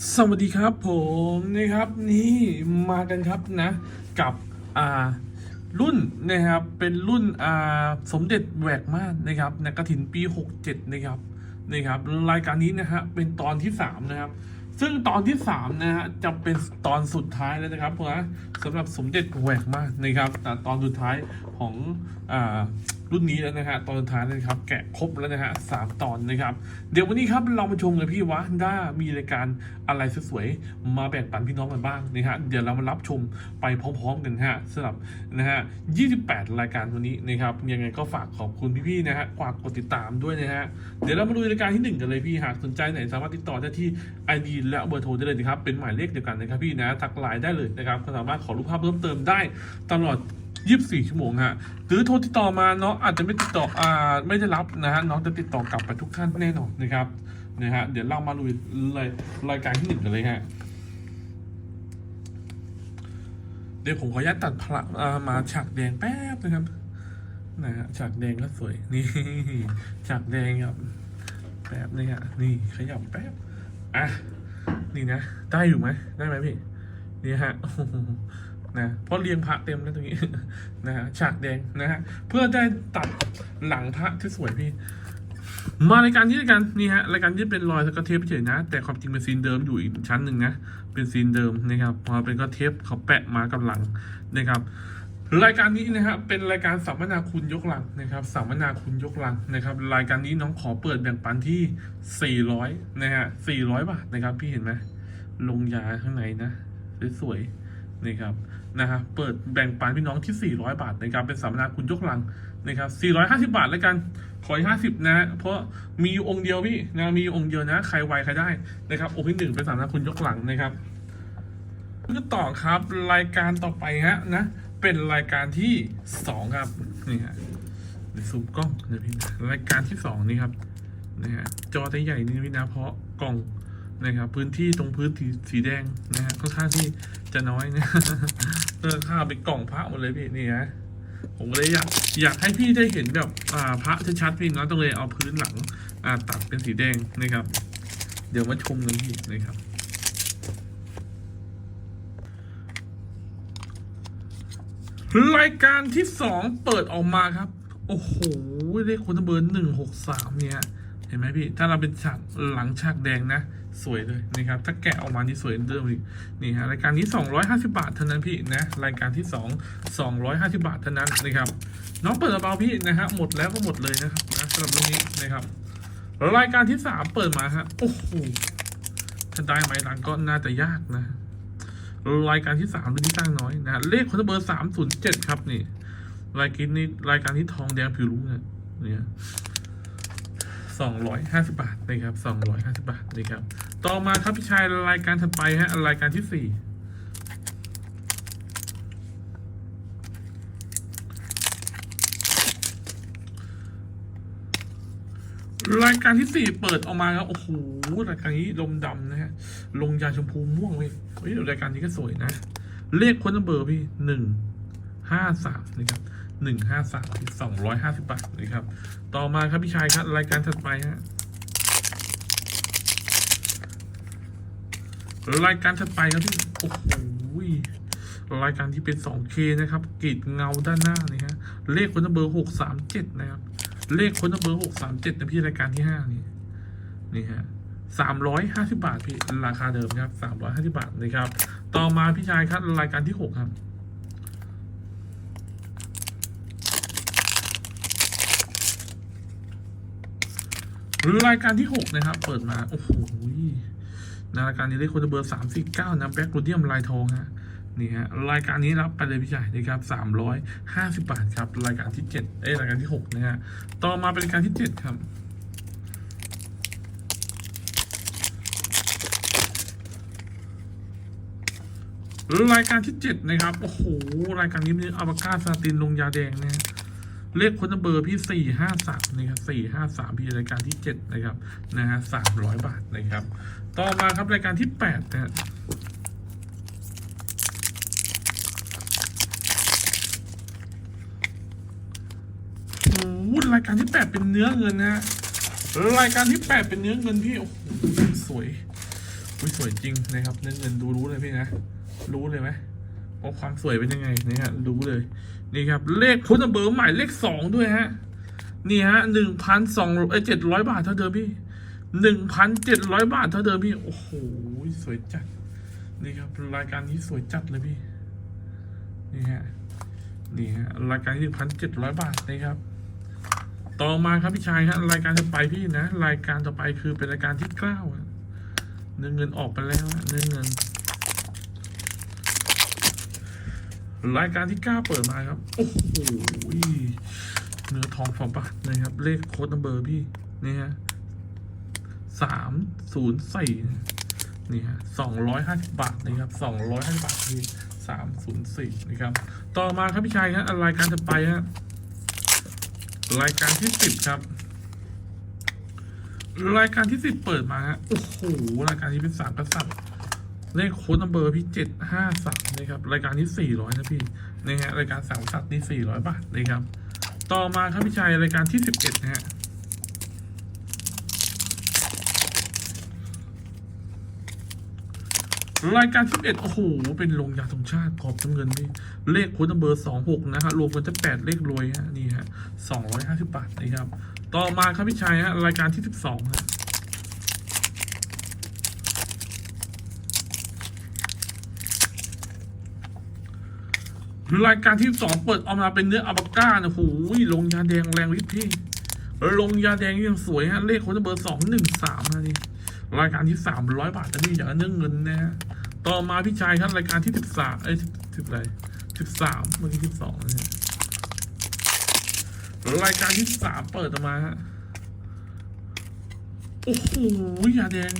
สวัสดีครับผมนะครับนี่มากันครับนะกับอ่ารุ่นนะครับเป็นรุ่นอ่าสมเด็จแหวกม่านนะครับในกระถินปี 67 นะครับนะครับรายการนี้นะฮะเป็นตอนที่ 3 นะครับ ซึ่งตอนที่ 3 นะฮะจะเป็นตอนสุดท้ายแล้วนะครับผมนะสำหรับสมเด็จแหวกม่านนะครับอ่ตอนสุดท้ายของอ่า รุ่นนี้แล้วนะฮะตอนท้ายนะครับ แกะครบแล้วนะฮะสามตอนนะครับ เดี๋ยววันนี้ครับเรามาชมกันพี่ว่าด้ามีรายการอะไรสวยๆมาแบ่งปันพี่น้องกันบ้างนะฮะเดี๋ยวเรามารับชมไปพร้อมๆกันฮะสำหรับนะฮะ28 รายการวันนี้นะครับยังไงก็ฝากขอบคุณพี่ๆนะฮะฝากกดติดตามด้วยนะฮะเดี๋ยวเรามาดูรายการที่หนึ่งกันเลยพี่หากสนใจไหนสามารถติดต่อได้ที่ ID และเบอร์โทรได้เลยนะครับเป็นหมายเลขเดียวกันนะครับพี่นะทักไลน์ได้เลยนะครับก็สามารถขอรูปภาพเพิ่มเติมได้ตลอด 24 ชั่วโมงฮะหรือโทรติดต่อมาเนาะอาจจะไม่ติดต่ออ่าไม่ได้รับนะฮะน้องจะติดต่อกลับไปทุกท่านแน่นอนนะครับนะฮะเดี๋ยวเรามาลุยเลยรายการที่หนึ่งกันเลยฮะเดี๋ยวผมขออนุญาตตัดพละมาฉากแดงแป๊บนะครับนะฮะฉากแดงก็สวยนี่ฉากแดงครับแป๊บนี่ฮะนี่ขยับแป๊บอะนี่นะ ได้อยู่ไหมได้ไหมพี่นี่ฮะ นะเพราะเรียงพระเต็มแล้วตรงนี้นะฮะฉากแดงนะฮะเพื่อได้ตัดหลังพระที่สวยพี่ มารายการนี้ด้วยกันนี่ฮะรายการที่เป็นรอยสกอตเทปเฉยนะ แต่ความจริงเป็นซีนเดิมอยู่อีกชั้นหนึ่งนะเป็นซีนเดิมนะครับพอเป็นก็เทปเขาแปะมากับหลังนะครับรายการนี้นะฮะเป็นรายการสัมมนาคุณยกหลังนะครับสัมมนาคุณยกหลังนะครับ รายการนี้น้องขอเปิดแบ่งปันที่ 400 นะฮะ400 บาทนะครับ พี่เห็นไหมลงยาข้างในนะสวยๆ นะครับนะฮะเปิดแบ่งปันพี่น้องที่ 400 บาทนะครับเป็นสัมมนาคุณยกลังนะครับ450 บาทแล้วกันขออีก50นะฮะเพราะมีองค์เดียวพี่นะมีองค์เดียวนะ ใครไวใครได้นะครับองค์ที่หนึ่งเป็นสัมมนาคุณยกหลังนะครับก็ต่อครับรายการต่อไปฮะนะเป็นรายการที่สองครับนี่ฮะเดี๋ยวซูมกล้องนะพี่นะรายการที่สองนี่ครับนะฮะจอใหญ่ๆนี่พี่นะเพราะกล่อง นะครับ พื้นที่ตรงพื้นสีแดงนะฮะค่อนข้างที่จะน้อยนะเออข้าวเป็นกล่องพระหมดเลยพี่นี่ฮะผมเลยอยากอยากให้พี่ได้เห็นแบบอ่าพระชัดๆพี่นะต้องเลยเอาพื้นหลังอ่าตัดเป็นสีแดงนะครับ เดี๋ยวมาชมกันพี่นะครับรายการที่สองเปิดออกมาครับ โอ้โหเลขคนเบอร์หนึ่งหกสามเนี่ย เห็นไหมพี่ ถ้าเราเป็นฉากหลังฉากแดงนะ สวยเลยนะครับ ถ้าแกะออกมานี่สวยเดิมอีกนี่ฮะรายการนี้สองร้อยห้าสิบาทเท่านั้นพี่นะรายการที่สองสองร้อยห้าสิบาทเท่านั้นนะครับน้องเปิดกระเป๋าพี่นะฮะหมดแล้วก็หมดเลยนะครับนะสำหรับเรื่องนี้นะครับรายการที่สามเปิดมาฮะโอ้โหถ้าได้ไหมหลังก็น่าจะยากนะรายการที่สามเป็นที่ตั้งน้อยนะเลขคนเบอร์สามศูนย์เจ็ดครับนี่รายการนี้รายการที่ทองแดงผิวรุ้งเนี่ย เนี่ยสองร้อยห้าสิบาทนะครับสองร้อยห้าสิบาทนะครับต่อมาครับพี่ชายรายการถัดไปฮะรายการที่สี่รายการที่สี่เปิดออกมาครับ โอ้โหรายการนี้ลมดำนะฮะ ลงยาชมพูม่วงเลยเฮ้ยรายการนี้ก็สวยนะ เลขคนเบอร์พี่หนึ่งห้าสามนะครับ หนึ่งห้าสามสองร้อยห้าสิบบาทนะครับ ต่อมาครับพี่ชายครับรายการถัดไปฮะรายการถัดไปครับพี่โอ้โหรายการที่เป็น 2K นะครับกรีดเงาด้านหน้านี่ฮะเลขคนเบอร์หกสามเจ็ดนะครับ เลขคนเบอร์หกสามเจ็ดนะพี่รายการที่ห้านี่นี่ฮะสามร้อยห้าสิบาทพี่ราคาเดิมครับสามร้อยห้าสิบาทนะครับ ต่อมาพี่ชายครับรายการที่หกครับ หรือรายการที่หกนะครับ เปิดมา โอ้โหนะรายการนี้ได้คนเบอร์สามสี่เก้านะแบ็กโรเดียมลายทองฮะนี่ฮะรายการนี้รับไปเลยพี่ชายนะครับสามร้อยห้าสิบาทครับ รายการที่เจ็ดเอ้รายการที่หกนะฮะต่อมาเป็นรายการที่เจ็ดครับรายการที่เจ็ดนะครับ โอ้โห รายการนี้มีอวกาศซาตินลงยาแดงนะฮะ เลขคนเบอร์พี่สี่ห้าสามนะครับสี่ห้าสามพี่รายการที่เจ็ดนะครับนะฮะสามร้อยบาทนะครับ ต่อมาครับรายการที่แปดนะฮะโอ้รายการที่แปดเป็นเนื้อเงินนะฮะรายการที่แปดเป็นเนื้อเงินพี่โอ้โหสวยอุ้ยสวยจริงนะครับ เนื้อเงินดูรู้เลยพี่นะ รู้เลยไหม ว่าความสวยเป็นยังไงนะฮะรู้เลย นี่ครับ เลขพุทธเบอร์ใหม่เลขสองด้วยฮะ นี่ฮะหนึ่งพันสองเอ้เจ็ดร้อยบาทเท่าเดิมพี่หนึ่งพันเจ็ดร้อยบาทเท่าเดิมพี่ โอ้โห สวยจัด นี่ครับ รายการนี้สวยจัดเลยพี่ นี่ฮะ นี่ฮะ รายการที่หนึ่งพันเจ็ดร้อยบาทนะครับ ต่อมาครับพี่ชายฮะ รายการต่อไปพี่นะ รายการต่อไปคือเป็นรายการที่เก้าเนื้อเงินออกไปแล้วเนื้อเงิน รายการที่เก้าเปิดมาครับ โอ้โหเนื้อทองสองบาทนะครับ เลขโค้ดนัมเบอร์พี่ นี่ฮะสามศูนย์สี่นี่ฮะสองร้อยห้าสิบบาทนะครับสองร้อยห้าสิบบาทพี่สามศูนย์สี่นะครับ ต่อมาครับพี่ชายฮะรายการจะไปฮะรายการที่สิบครับ รายการที่สิบเปิดมาฮะโอ้โหรายการที่เป็นสามกษัตริย์ เลขโค้ดนัมเบอร์พี่เจ็ดห้าสามนะครับ รายการที่สี่ร้อยนะพี่นะฮะรายการสามกษัตริย์นี่สี่ร้อยบาทนะครับ ต่อมาครับพี่ชัยรายการที่สิบเอ็ดนะฮะรายการที่เอ็ดโอ้โห เป็นลงยาธงชาติขอบจำเงินพี่เลขโค้ดนัมเบอร์สองหกนะฮะรวมกันจะแปดเลขรวยฮะนี่ฮะสองร้อยห้าสิบบาทนะครับ ต่อมาครับพี่ชัยฮะรายการที่สิบสองฮะ รายการที่สองเปิดออกมาเป็นเนื้ออัลปาก้านะโอ้โหลงยาแดงแรงฤทธิ์พี่ลงยาแดงยังสวยฮะเลขคนเบอร์สองหนึ่งสามฮะนี่รายการที่สามร้อยบาทนะพี่จากเนื้อเงินนะฮะต่อมาพี่ชายครับรายการที่สิบสามเอ้ยสิบอะไรสิบสามเมื่อกี้สิบสองนะรายการที่สามเปิดออกมาฮะโอ้โหยาแดง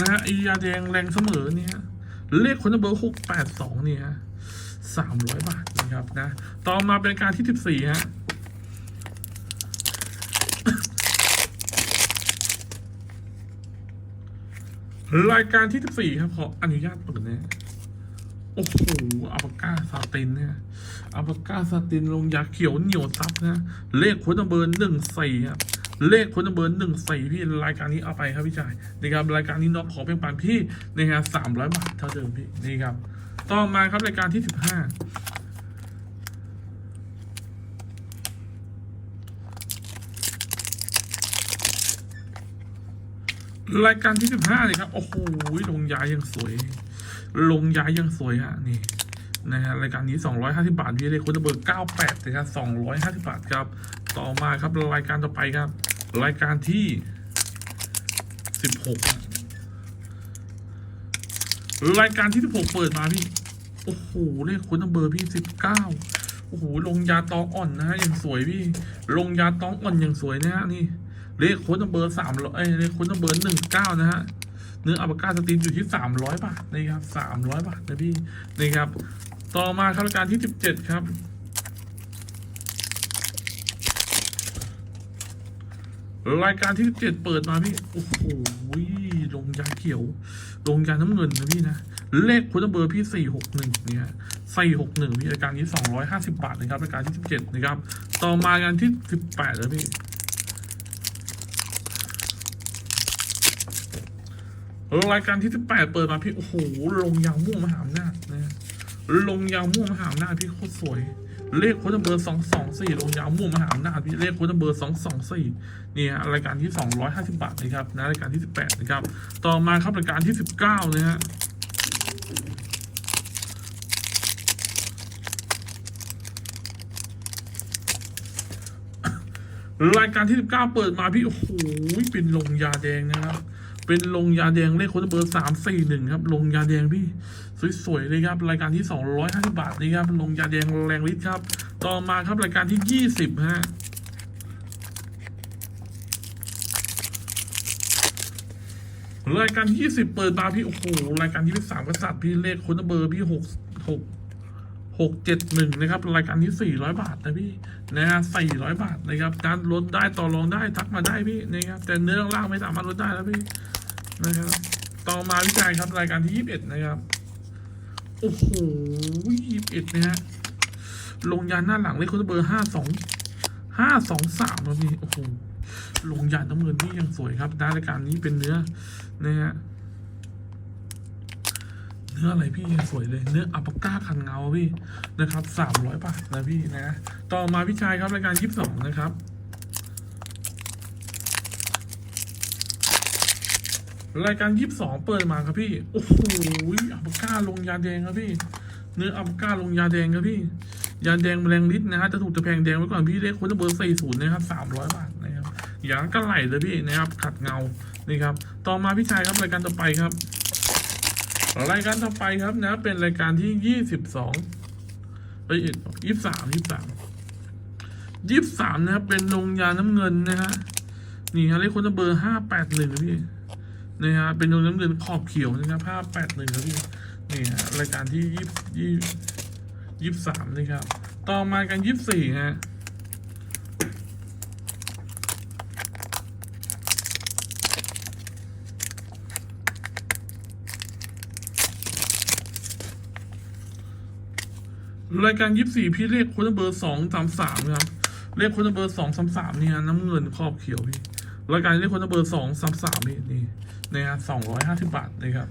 นะฮะไอยาแดงแรงเสมอเนี่ย เลขคนเบอร์หกแปดสองเนี่ย ฮะสามร้อยบาทนะครับนะ ต่อมาเป็นการที่สิบสี่ฮะรายการที่สิบสี่ครับ ขออนุญาตเปิดเนี่ยโอ้โหอัลปาก้าซาตินเนี่ยอัลปาก้าซาตินลงยาเขียวเหนียวซับนะ เลขคนเบอร์หนึ่งสี่ครับเลขคนเบอร์หนึ่งสี่พี่รายการนี้เอาไปครับพี่ชายนะครับรายการนี้น้องขอเป็นปันพี่นะครับสามร้อยบาทเท่าเดิมพี่นี่ครับ ต่อมาครับรายการที่สิบห้ารายการที่สิบห้าเลยครับ โอ้โหลงยายังสวย ลงยายังสวยฮะนี่นะฮะรายการนี้สองร้อยห้าสิบาทพี่เลยคุณเบอร์เก้าแปดนะครับสองร้อยห้าสิบาทครับ ต่อมาครับรายการต่อไปครับ รายการที่สิบหกรายการที่สิบหกเปิดมาพี่ โอ้โหเลขคุณเบอร์พี่สิบเก้าโอ้โหลงยาตองอ่อนนะฮะยังสวยพี่ลงยาตองอ่อนยังสวยนะฮะนี่เลขโค้ดเบอร์สามร้อยเลขโค้ดเบอร์หนึ่งเก้านะฮะเนื้ออัปกาสตรีมอยู่ที่สามร้อยบาทนะครับสามร้อยบาทนะพี่นะครับ ต่อมาครับรายการที่สิบเจ็ดครับรายการที่สิบเจ็ดเปิดมาพี่ โอ้โหลงยาเขียว ลงยาน้ำเงินนะพี่นะ เลขโค้ดเบอร์พี่สี่หกหนึ่งเนี่ยสี่หกหนึ่งพี่รายการนี้สองร้อยห้าสิบาทนะครับรายการที่สิบเจ็ดนะครับ ต่อมารายการที่สิบแปดแล้วพี่ รายการที่สิบแปดเปิดมาพี่ โอ้โห ลงยางม่วงมหาอำนาจนะ ลงยางม่วงมหาอำนาจพี่โคตรสวย เลขโค้ดเบอร์สองสองสี่ลงยางม่วงมหาอำนาจพี่ เลขโค้ดเบอร์สองสองสี่นี่ฮะรายการที่สองร้อยห้าสิบาทนะครับนะรายการที่สิบแปดนะครับ ต่อมาครับรายการที่สิบเก้านะฮะ รายการที่สิบเก้าเปิดมาพี่ โอ้โห เป็นลงยาแดงนะครับ เป็นลงยาแดงเลขโค้ดเบอร์สามสี่หนึ่งครับ ลงยาแดงพี่ สวยๆเลยครับ รายการที่สองร้อยห้าสิบาทนี่ครับ ลงยาแดงแรงฤทธิ์ครับ ต่อมาครับรายการที่ยี่สิบฮะรายการที่ยี่สิบเปิดมาพี่ โอ้โห รายการที่สามกษัตริย์พี่เลขโค้ดเบอร์พี่หกหก หกเจ็ดหนึ่งนะครับ รายการนี้สี่ร้อยบาทนะพี่นะฮะสี่ร้อยบาทนะครับการลดได้ต่อรองได้ทักมาได้พี่นะครับแต่เนื้อล่างไม่สามารถลดได้แล้วพี่นะครับต่อมาวิจัยครับรายการที่ยี่สิบเอ็ดนะครับโอ้โหยี่สิบเอ็ดนะฮะลงยานหน้าหลังเลขคนเบอร์ห้าสองห้าสองสามแล้วพี่โอ้โหลงยานน้ำเงินนี่ยังสวยครับนะรายการนี้เป็นเนื้อนะฮะ นื้ออะไรพี่สวยเลยเนื้ออัปปาก้าคันเงาพี่นะครับสามร้อยบาทนะพี่นะ ต่อมาพี่ชายครับรายการยี่สิบสองนะครับรายการยี่สิบสองเปิดมาครับพี่โอ้โหอัปปาก้าลงยาแดงครับพี่ เนื้ออัปปาก้าลงยาแดงครับพี่ยาแดงแมลงฤทธิ์นะฮะจะถูกตะแพงแดงไว้ก่อนพี่เลขคุณเบอร์สี่ศูนย์นะครับสามร้อยบาทนะครับอย่างก็ไหลเลยพี่นะครับขัดเงานี่ครับต่อมาพี่ชายครับรายการต่อไปครับ รายการต่อไปครับนะ เป็นรายการที่ยี่สิบสองเอ้ยยี่สามยี่สามยี่สามนะครับ เป็นลงยาน้ำเงินนะฮะนี่ฮะเลขคนเบอร์ห้าแปดหนึ่งพี่นะฮะเป็นดวงน้ำเงินขอบเขียวนะครับภาแปดหนึ่งครับพี่นี่ฮะรายการที่ยี่ยี่ยี่สามนะครับ ต่อมากันยี่สี่ฮะ รายการยี่สี่พี่เลขคนเบอร์สองสามสามครับเลขคนเบอร์สองสามสามเนี่ยน้ำเงินครอบเขียวพี่รายการเลขคนเบอร์สองสามสามนี่นี่นะฮะสองร้อยห้าสิบบาทนะครับ